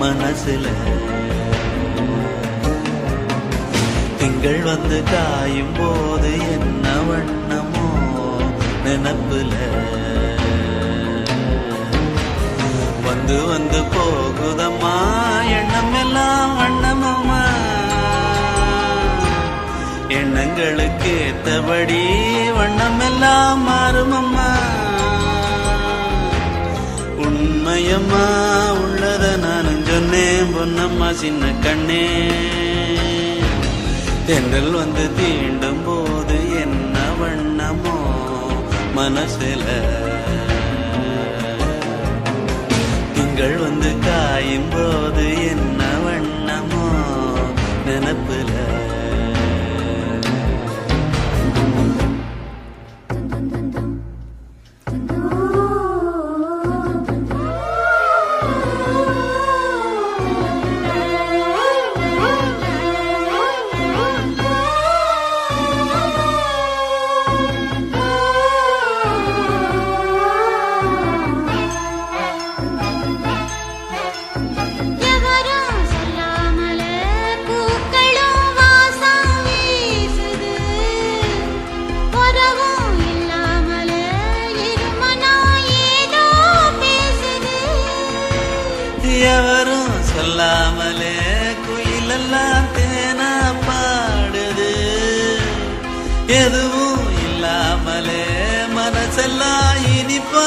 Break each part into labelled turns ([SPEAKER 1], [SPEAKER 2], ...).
[SPEAKER 1] மனசுல. திங்கள் வந்து காயும் போது என்ன வண்ணமோ நினப்புல. வந்து வந்து போகுதம்மா எண்ணம் எல்லாம் வண்ணமம்மா. எண்ணங்களுக்கு ஏத்தபடி வண்ணம் எல்லாம் மாறுமம்மா. உண்மையம்மா உள்ள பொன்னம்மா சின்ன கண்ணே. தென்றல் வந்து தீண்டும் போது என்ன வண்ணமோ மனசுல
[SPEAKER 2] இல்லாமலே
[SPEAKER 1] மனசெல்லாம் இனிப்பா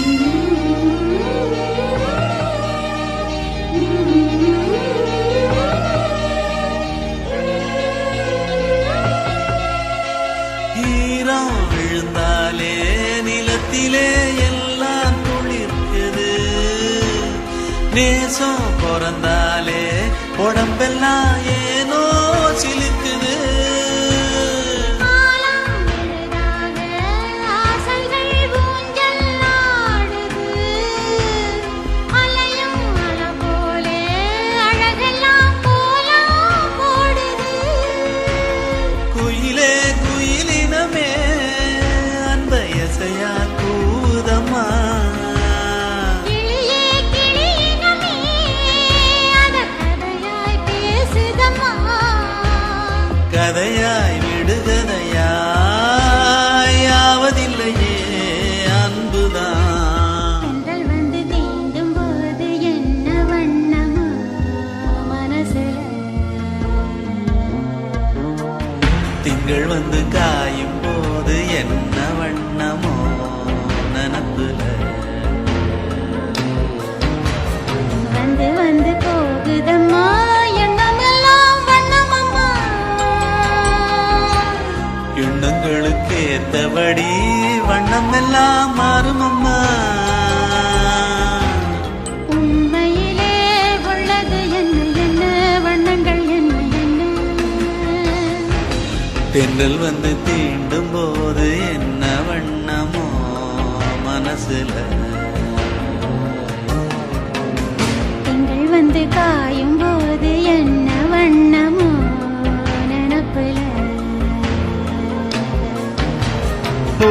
[SPEAKER 1] ஈரம் விழுந்தாலே நிலத்திலே எல்லாம் குளிர்க்குது. நேசம் பிறந்தாலே உடம்பெல்லாம்
[SPEAKER 2] ஏ அத கதையாய்
[SPEAKER 1] ஆவதில்லையே அன்புதான்.
[SPEAKER 2] வந்து தீண்டும் போது என்ன வண்ணமோ மனசுல
[SPEAKER 1] திங்கள் வந்து காயும் போது என்ன ஏத்தபடி வண்ணம் எல்லாம் மாறுமம்மா
[SPEAKER 2] உண்மையிலே உள்ளது என்ன என்ன வண்ணங்கள் என்ன என்ன?
[SPEAKER 1] தென்றல் வந்து தீண்டும் போது என்ன வண்ணமோ மனசுல.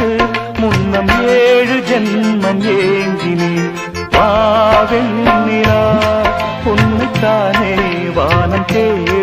[SPEAKER 3] எதிர்பார்த்து முன்னம் ஏழு ஜென்மம் ஏங்கினேன். பாவெண்ணிலா பொண்ணுத்தானே வானம் தேவை